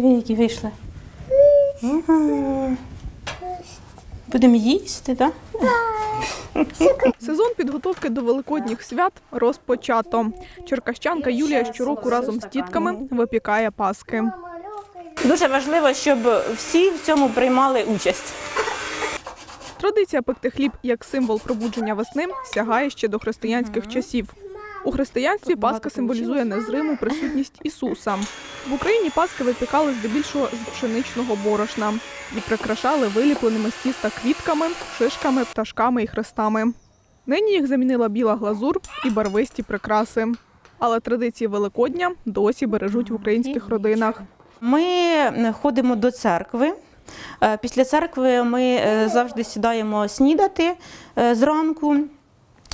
Диви, які вийшли. Ага. Будемо їсти, так? Сезон підготовки до великодніх свят розпочато. Черкащанка Юлія щороку разом з тітками випікає паски. Дуже важливо, щоб всі в цьому приймали участь. Традиція пекти хліб як символ пробудження весни сягає ще до християнських часів. У християнстві Пасха символізує незриму присутність Ісуса. В Україні Паски випікали здебільшого з пшеничного борошна і прикрашали виліпленими з тіста квітками, шишками, пташками і хрестами. Нині їх замінила біла глазур і барвисті прикраси. Але традиції Великодня досі бережуть в українських родинах. Ми ходимо до церкви. Е, Після церкви ми е, завжди сідаємо снідати е, зранку.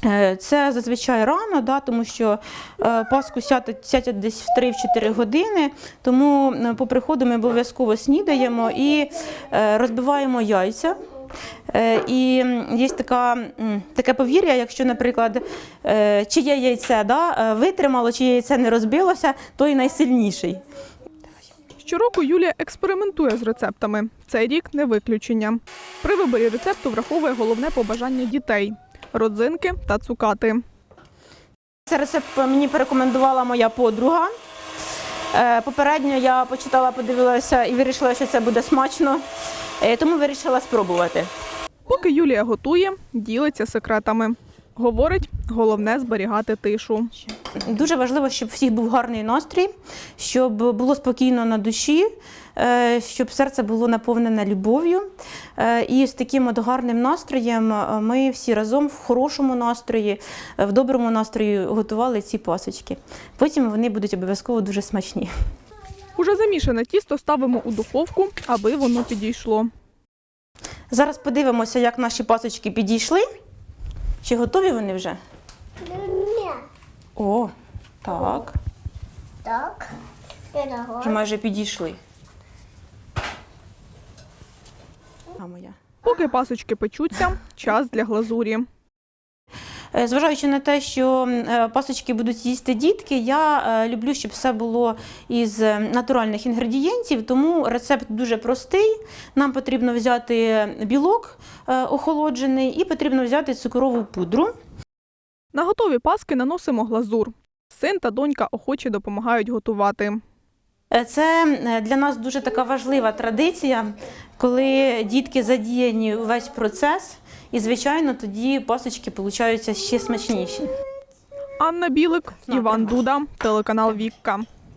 Е, Це зазвичай рано, да, тому що е, Пасху святять, святять десь в 3-4 години. Тому е, по приходу ми обов'язково снідаємо і розбиваємо яйця. І є така, таке повір'я, якщо, наприклад, чиє яйце да, витримало, чиє яйце не розбилося, той найсильніший. Щороку Юлія експериментує з рецептами. Цей рік не виключення. При виборі рецепту враховує головне побажання дітей родзинки та цукати. Цей рецепт мені порекомендувала моя подруга. Е, Попередньо я почитала, подивилася і вирішила, що це буде смачно, Е, тому вирішила спробувати. Поки Юлія готує, ділиться секретами. Говорить, головне зберігати тишу. Дуже важливо, щоб всіх був гарний настрій, щоб було спокійно на душі, е, щоб серце було наповнене любов'ю. Е, І з таким от гарним настроєм е, ми всі разом в хорошому настрої, в доброму настрої готували ці пасочки. Потім вони будуть обов'язково дуже смачні. Уже замішане тісто ставимо у духовку, аби воно підійшло. Зараз подивимося, як наші пасочки підійшли. Чи готові вони вже? О, так. Так. Вже майже підійшли. А моя. Поки пасочки печуться, час для глазурі. Е, Зважаючи на те, що е, пасочки будуть їсти дітки, я е, люблю, щоб все було із натуральних інгредієнтів, тому рецепт дуже простий. Нам потрібно взяти білок охолоджений і потрібно взяти цукрову пудру. На готові паски наносимо глазур. Син та донька охоче допомагають готувати. Е, Це е, для нас дуже така важлива традиція, коли дітки задіяні весь процес, і, звичайно, тоді пасочки получаються ще смачніші. Анна Білик, Іван Дуда, телеканал Вікка.